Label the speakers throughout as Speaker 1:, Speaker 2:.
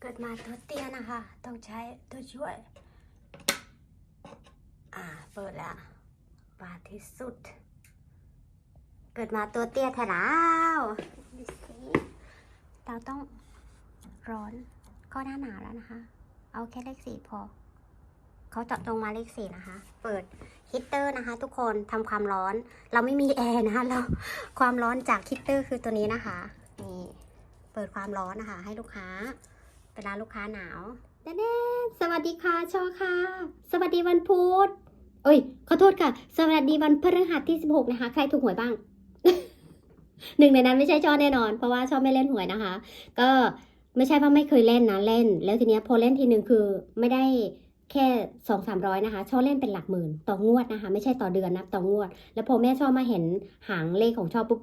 Speaker 1: เกิดมาตัวเตี้ยนะคะ ต้องใช้ตัวช่วย อ่า เปิดล้วบาดที่สุด เกิดมาตัวเตี้ยแท้แล้วดูสิเราต้องร้อนก็หน้าหนาวแล้วนะคะ เอาแค่เลขสี่พอ เขาเจาะตรงมาเลขสี่นะคะ เปิดฮีตเตอร์นะคะ ทุกคนทำความร้อน เราไม่มีแอร์นะคะเราความร้อนจากฮีตเตอร์คือตัวนี้นะคะ นี่ เปิดความร้อนนะคะ ให้ลูกค้า เวลาลูกค้าหนาวแน่สวัสดีค่ะชอค่ะ สวัสดีวันพุธเอ้ย ขอโทษค่ะ สวัสดีวันพฤหัสที่ 16 นะคะ ใครถูกหวยบ้าง หนึ่งในนั้นไม่ใช่ชอแน่นอน เพราะว่าชอบไม่เล่นหวยนะคะ ก็ไม่ใช่ว่าไม่เคยเล่นนะเล่น แล้วทีเนี้ยพอเล่นทีหนึ่งคือไม่ได้แค่สองสามร้อยนะคะ ชอบเล่นเป็นหลักหมื่น ต่องวดนะคะ ไม่ใช่ต่อเดือนนะต่องวด แล้วพอแม่ชอบมาเห็นหางเลขของชอบปุ๊บ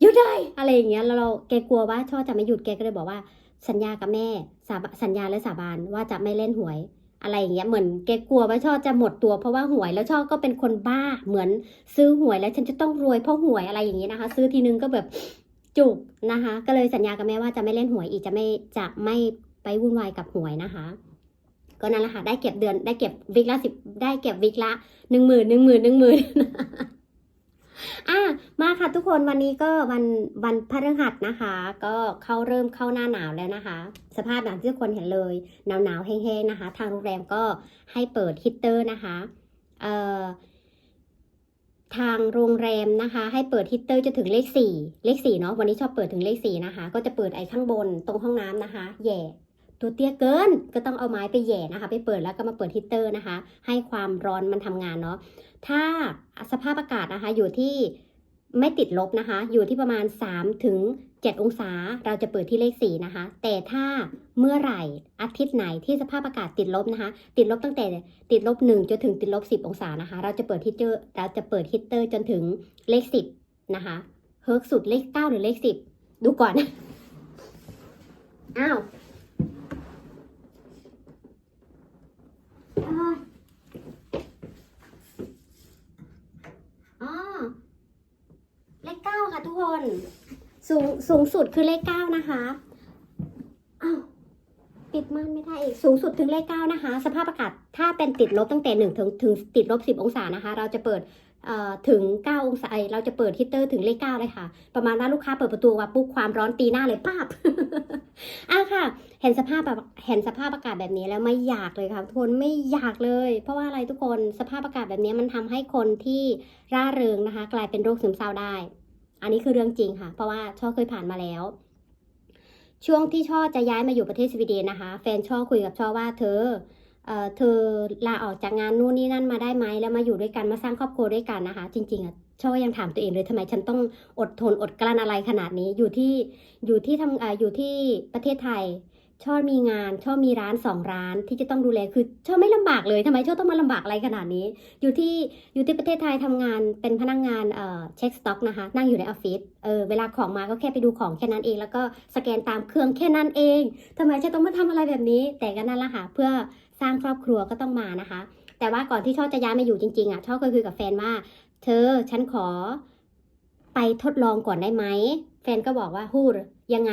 Speaker 1: หยุดได้ อะไรอย่างเงี้ยแล้วเราแกกลัวว่าช่อจะไม่หยุดแกก็เลยบอกว่า สัญญากับแม่สาสัญญาและสาบานว่าจะไม่เล่นหวย อะไรอย่างเงี้ยเหมือนแกกลัวว่าช่อจะหมดตัวเพราะว่าหวยแล้วช่อก็เป็นคนบ้าเหมือนซื้อหวยแล้วฉันจะต้องรวยเพราะหวยอะไรอย่างเงี้ยนะคะ ซื้อทีนึงก็แบบจุกนะคะ ก็เลยสัญญากับแม่ว่าจะไม่เล่นหวยอีกจะไม่จะไม่ไปวุ่นวายกับหวยนะคะ ก็นั่นแหละค่ะได้เก็บเดือนได้เก็บวิกละสิบได้เก็บวิกละหนึ่งหมื่นหนึ่งหมื่นหนึ่งหมื่นอะ มาค่ะทุกคนวันนี้ก็วันวันพฤหัสนะคะ ก็เข้าเริ่มเข้าหน้าหนาวแล้วนะคะ สภาพอย่างที่ทุกคนเห็นเลยหนาวหนาวแห้งๆนะคะ ทางโรงแรมก็ให้เปิดฮีตเตอร์นะคะเอ่อทางโรงแรมนะคะ ให้เปิดฮีตเตอร์จนถึงเลขสี่เลขสี่เนาะวันนี้ชอบเปิดถึงเลขสี่นะคะ ก็จะเปิดไอ้ข้างบนตรงห้องน้ำนะคะแย่ตัวเตี้ยเกินก็ต้องเอาไม้ไปแย่นะคะ ไปเปิดแล้วก็มาเปิดฮีตเตอร์นะคะ ให้ความร้อนมันทำงานเนาะถ้าสภาพอากาศนะคะอยู่ที่ ไม่ติดลบนะคะ อยู่ที่ประมาณ 3 ถึง 7 องศา เราจะเปิดที่เลข 4 นะคะ แต่ถ้าเมื่อไหร่อาทิตย์ไหนที่สภาพอากาศติดลบนะคะ ติดลบตั้งแต่ติดลบ 1 จนถึงติดลบ 10 องศานะคะ เราจะเปิดฮีเตอร์เราจะเปิดฮีตเตอร์จนถึงเลข 10 นะคะเฮิร์กสุดเลข 9 หรือเลข 10 ดูก่อน อ้าวอ้าวอ๋อ เลขเก้าค่ะทุกคน สูงสูงสุดคือเลขเก้านะคะอ้าวปิดม่านไม่ได้อีกสูงสุดถึงเลขเก้านะคะ สภาพอากาศถ้าเป็นติดลบตั้งแต่หนึ่งถึงถึงติดลบสิบองศานะคะ เราจะเปิดถึงเก้าองศาเราจะเปิดฮีตเตอร์ถึงเลขเก้าเลยค่ะ ประมาณว่าลูกค้าเปิดประตูมาปุ๊บความร้อนตีหน้าเลยป้าบอะค่ะ เห็นสภาพแบบเห็นสภาพอากาศแบบนี้แล้วไม่อยากเลยค่ะทุกคนไม่อยากเลย เพราะว่าอะไรทุกคนสภาพอากาศแบบนี้มันทำให้คนที่ร่าเริงนะคะ กลายเป็นโรคซึมเศร้าได้ อันนี้คือเรื่องจริงค่ะ เพราะว่าช่อเคยผ่านมาแล้ว ช่วงที่ช่อจะย้ายมาอยู่ประเทศสวีเดนนะคะ แฟนช่อคุยกับช่อว่าเธอเอ่อเธอลาออกจากงานนู่นนี่นั่นมาได้ไหมแล้วมาอยู่ด้วยกันมาสร้างครอบครัวด้วยกันนะคะ จริงๆอะช่อยังถามตัวเองเลยทำไมฉันต้องอดทนอดกลั้นอะไรขนาดนี้อยู่ที่อยู่ที่ทำอ่าอยู่ที่ประเทศไทย ช่อมีงานช่อมีร้านสองร้านที่จะต้องดูแลคือช่อไม่ลำบากเลยทำไมช่อต้องมาลำบากอะไรขนาดนี้ อยู่ที่อยู่ที่ประเทศไทยทำงานเป็นพนักงานเอ่อเช็คสต็อกนะคะ นั่งอยู่ในออฟฟิศเออเวลาของมาก็แค่ไปดูของแค่นั้นเอง แล้วก็สแกนตามเครื่องแค่นั้นเองทำไมจะต้องมาทำอะไรแบบนี้ แต่ก็นั่นแหละค่ะเพื่อสร้างครอบครัวก็ต้องมานะคะ แต่ว่าก่อนที่ช่อจะย้ายมาอยู่จริงๆอะช่อเคยคุยกับแฟนว่า เธอฉันขอไปทดลองก่อนได้ไหมแฟนก็บอกว่าฮูดยังไง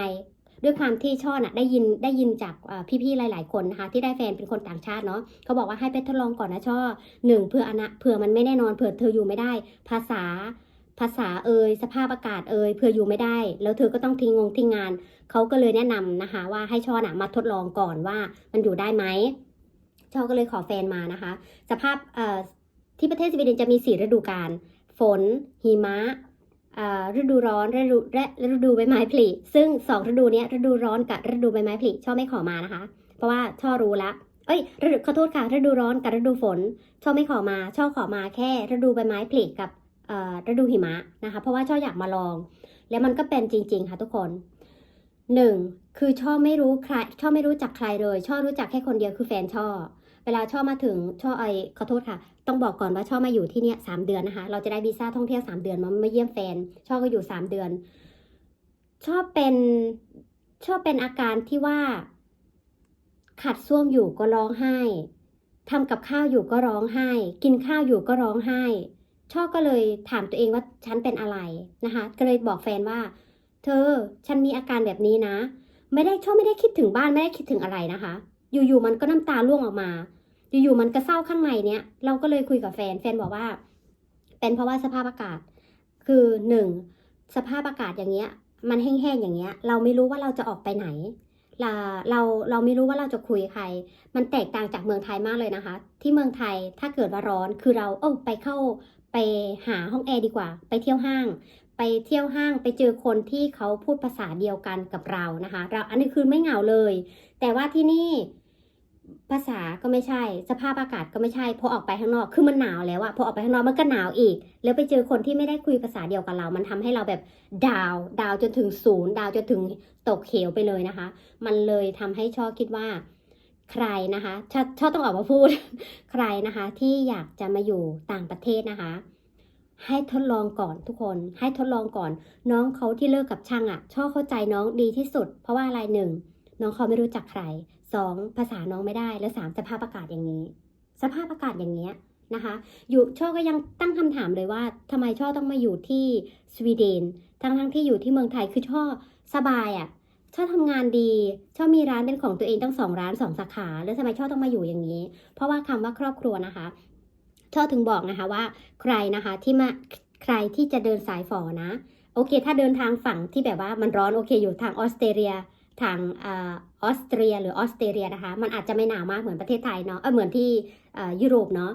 Speaker 1: ด้วยความที่ช่อน่ะได้ยินได้ยินจากพี่ๆหลาย ๆ คนนะคะที่ได้แฟนเป็นคนต่างชาติเนาะเขาบอกว่าให้ไปทดลองก่อนนะช่อหนึ่งเพื่ออนะเผื่อมันไม่แน่นอนเผื่อเธออยู่ไม่ได้ ภาษาภาษาเอ่ยสภาพอากาศเอ่ยเผื่ออยู่ไม่ได้ แล้วเธอก็ต้องทิ้งงงทิ้งงาน เขาก็เลยแนะนำนะคะ ว่าให้ช่อน่ะมาทดลองก่อนว่ามันอยู่ได้ไหมช่อก็เลยขอแฟนมานะคะ สภาพที่ประเทศสวีเดนจะมีสี่ฤดูกาลฝนหิมะ ฤดูร้อนฤดูและฤดูใบไม้ผลิซึ่งสองฤดูนี้ฤดูร้อนกับฤดูใบไม้ผลิชอบไม่ขอมานะคะ เพราะว่าช่อรู้ละเอ้ยฤดูขอโทษค่ะฤดูร้อนกับฤดูฝน ช่อไม่ขอมาช่อขอมาแค่ ฤดูใบไม้ผลิกับฤดูหิมะนะคะ เพราะว่าช่ออยากมาลอง แล้วมันก็เป็นจริง ๆ ค่ะทุกคนหนึ่งคือช่อไม่รู้ใครช่อไม่รู้จักใครเลย ช่อรู้จักแค่คนเดียวคือแฟนช่อ เวลาช่อมาถึงช่อไอขอโทษค่ะ ต้องบอกก่อนว่าช่อมาอยู่ที่เนี่ยสามเดือนนะคะ เราจะได้วีซ่าท่องเที่ยวสามเดือนมามาเยี่ยมแฟน ช่อก็อยู่สามเดือน ชอบเป็นชอบเป็นอาการที่ว่า ขัดส้วมอยู่ก็ร้องไห้ทำกับข้าวอยู่ก็ร้องไห้ กินข้าวอยู่ก็ร้องไห้ช่อก็เลยถามตัวเองว่าฉันเป็นอะไรนะคะ ก็เลยบอกแฟนว่า เธอ ฉันมีอาการแบบนี้นะ ไม่ได้ชอบไม่ได้คิดถึงบ้านไม่ได้คิดถึงอะไรนะคะ อยู่ๆมันก็น้ำตาร่วงออกมา อยู่ๆมันก็เศร้าข้างในเนี้ยเราก็เลยคุยกับแฟนแฟนบอกว่า เป็นเพราะว่าสภาพอากาศ คือหนึ่งสภาพอากาศอย่างเงี้ย มันแห้งๆอย่างเงี้ย เราไม่รู้ว่าเราจะออกไปไหนเราเราเราไม่รู้ว่าเราจะคุยใคร มันแตกต่างจากเมืองไทยมากเลยนะคะ ที่เมืองไทยถ้าเกิดว่าร้อนคือเราเออไปเข้าไปหาห้องแอร์ดีกว่า ไปเที่ยวห้าง ไปเที่ยวห้างไปเจอคนที่เขาพูดภาษาเดียวกันกับเรานะคะ เราอันนี้คือไม่เหงาเลย แต่ว่าที่นี่ ภาษาก็ไม่ใช่ สภาพอากาศก็ไม่ใช่พอออกไปข้างนอกคือมันหนาวแล้วอะพอออกไปข้างนอกมันก็หนาวอีก แล้วไปเจอคนที่ไม่ได้คุยภาษาเดียวกับเรา มันทำให้เราแบบดาวดาวจนถึงศูนย์ดาวจนถึงตกเหวไปเลยนะคะ มันเลยทำให้ช่อคิดว่า ใครนะคะชอชอต้องออกมาพูด ใครนะคะ ที่อยากจะมาอยู่ต่างประเทศนะคะให้ทดลองก่อนทุกคน ให้ทดลองก่อน น้องเขาที่เลิกกับช่างอะ่ะ ชอบเข้าใจน้องดีที่สุด เพราะว่าอะไรหนึ่งน้องเขาไม่รู้จักใคร สองภาษาน้องไม่ได้ และสามสภาพอากาศอย่างนี้ สภาพอากาศอย่างเงี้ยนะคะอยู่ช่อก็ยังตั้งคำถามเลยว่าทำไมช่อต้องมาอยู่ที่สวีเดน ทั้งทั้งที่อยู่ที่เมืองไทยคือช่อสบายอะ่ะชอทำงานดีชอมีร้านเป็นของตัวเองตั้งสองร้านสองสาขา แล้วทำไมชอต้องมาอยู่อย่างนี้ เพราะว่าคำว่าครอบครัวนะคะชอถึงบอกนะคะว่า ใครนะคะที่มาใครที่จะเดินสายฝอนะ โอเค ถ้าเดินทางฝั่งที่แบบว่ามันร้อนโอเค อยู่ทางออสเตรเลีย ทางออสเตรียหรือออสเตรเลียนะคะ มันอาจจะไม่หนาวมากเหมือนประเทศไทยเนาะเออเหมือนที่ยุโรปเนาะ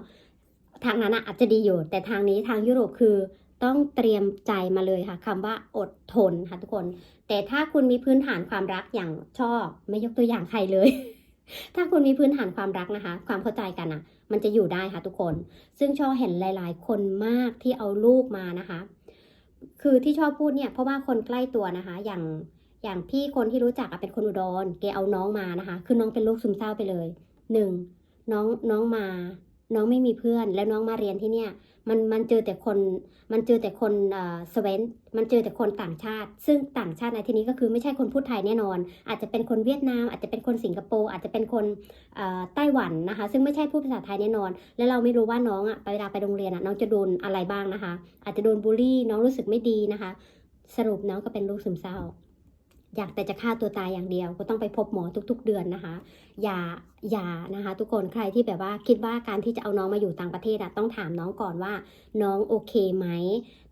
Speaker 1: ทางนั้นอาจจะดีอยู่ แต่ทางนี้ทางยุโรปคือต้องเตรียมใจมาเลยค่ะคำว่าอดทนค่ะทุกคน แต่ถ้าคุณมีพื้นฐานความรักอย่างชอบ ไม่ยกตัวอย่างใครเลย ถ้าคุณมีพื้นฐานความรักนะคะ ความเข้าใจกันอะ มันจะอยู่ได้ค่ะทุกคน ซึ่งชอบเห็นหลาย ๆ คนมากที่เอาลูกมานะคะ คือที่ชอบพูดเนี่ยเพราะว่าคนใกล้ตัวนะคะ อย่าง อย่างพี่คนที่รู้จักเป็นคนอุดรแกเอาน้องมานะคะ คือน้องเป็นโรคซึมเศร้าไปเลยหนึ่งน้องน้องมา น้องไม่มีเพื่อน แล้วน้องมาเรียนที่เนี่ยมันมันเจอแต่คนมันเจอแต่คนเอ่อสเวนมันเจอแต่คนต่างชาติ ซึ่งต่างชาติในที่นี้ก็คือไม่ใช่คนพูดไทยแน่นอน อาจจะเป็นคนเวียดนาม อาจจะเป็นคนสิงคโปร์อาจจะเป็นคนเออไต้หวันนะคะ ซึ่งไม่ใช่พูดภาษาไทยแน่นอน แล้วเราไม่รู้ว่าน้องอะไปเวลาไปโรงเรียนอะน้องจะโดนอะไรบ้างนะคะ อาจจะโดนบูลลี่ น้องรู้สึกไม่ดีนะคะ สรุปน้องก็เป็นโรคซึมเศร้า อยากแต่จะฆ่าตัวตายอย่างเดียวก็ต้องไปพบหมอทุก ๆ เดือนนะคะ อย่าอย่านะคะ ทุกคนใครที่แบบว่าคิดว่าการที่จะเอาน้องมาอยู่ต่างประเทศอะต้องถามน้องก่อนว่า น้องโอเคไหม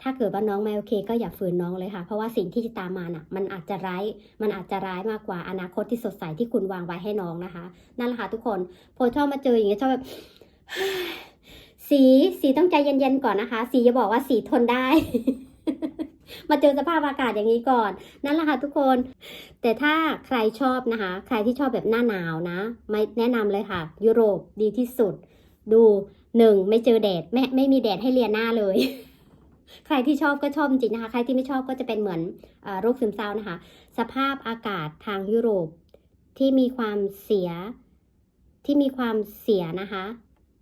Speaker 1: ถ้าเกิดว่าน้องไม่โอเค ก็อย่าฝืนน้องเลยค่ะ เพราะว่าสิ่งที่จะตามมาน่ะมันอาจจะร้ายมันอาจจะร้ายมากกว่าอนาคตที่สดใสที่คุณวางไว้ให้น้องนะคะ นั่นแหละค่ะทุกคนพอชอบมาเจออย่างเงี้ยชอบแบบสีสีต้องใจเย็นๆก่อนนะคะ สีจะบอกว่าสีทนได้ มาเจอสภาพอากาศอย่างนี้ก่อน นั่นแหละค่ะทุกคน แต่ถ้าใครชอบนะคะ ใครที่ชอบแบบหน้าหนาวนะ ไม่แนะนำเลยค่ะ ยุโรปดีที่สุด ดูหนึ่งไม่เจอแดดไม่ไม่มีแดดให้เลียหน้าเลย ใครที่ชอบก็ชอบจริงนะคะ ใครที่ไม่ชอบก็จะเป็นเหมือนอโรคซึมเศร้านะคะ สภาพอากาศทางยุโรปที่มีความเสียที่มีความเสียนะคะ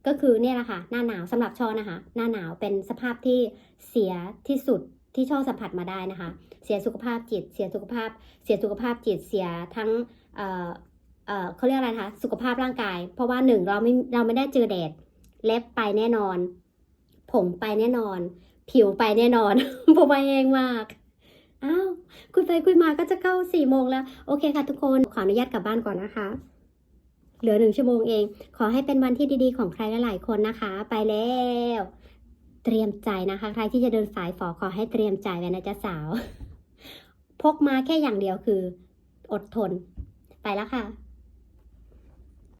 Speaker 1: ก็คือเนี่ยแหละค่ะหน้าหนาวสำหรับชอนะคะ หน้าหนาวเป็นสภาพที่เสียที่สุด ที่ช่อสัมผัสมาได้นะคะ เสียสุขภาพจิต เสียสุขภาพ เสียสุขภาพจิต เสียทั้งเอ่อเอ่อเขาเรียกอะไรนะคะ สุขภาพร่างกาย เพราะว่าหนึ่งเราไม่ เราไม่ได้เจอแดด เล็บไปแน่นอน ผมไปแน่นอน ผิวไปแน่นอน เพราะว่าแห้งมาก อ้าว คุยไปคุยมาก็จะเข้าสี่โมงแล้ว โอเคค่ะทุกคน ขออนุญาตกลับบ้านก่อนนะคะ เหลือหนึ่งชั่วโมงเอง ขอให้เป็นวันที่ดีๆ ของใครหลายๆคนนะคะ ไปแล้ว เตรียมใจนะคะ ใครที่จะเดินสายฝอขอให้เตรียมใจไว้นะจ๊ะสาว พกมาแค่อย่างเดียวคือ อดทน ไปแล้วค่ะ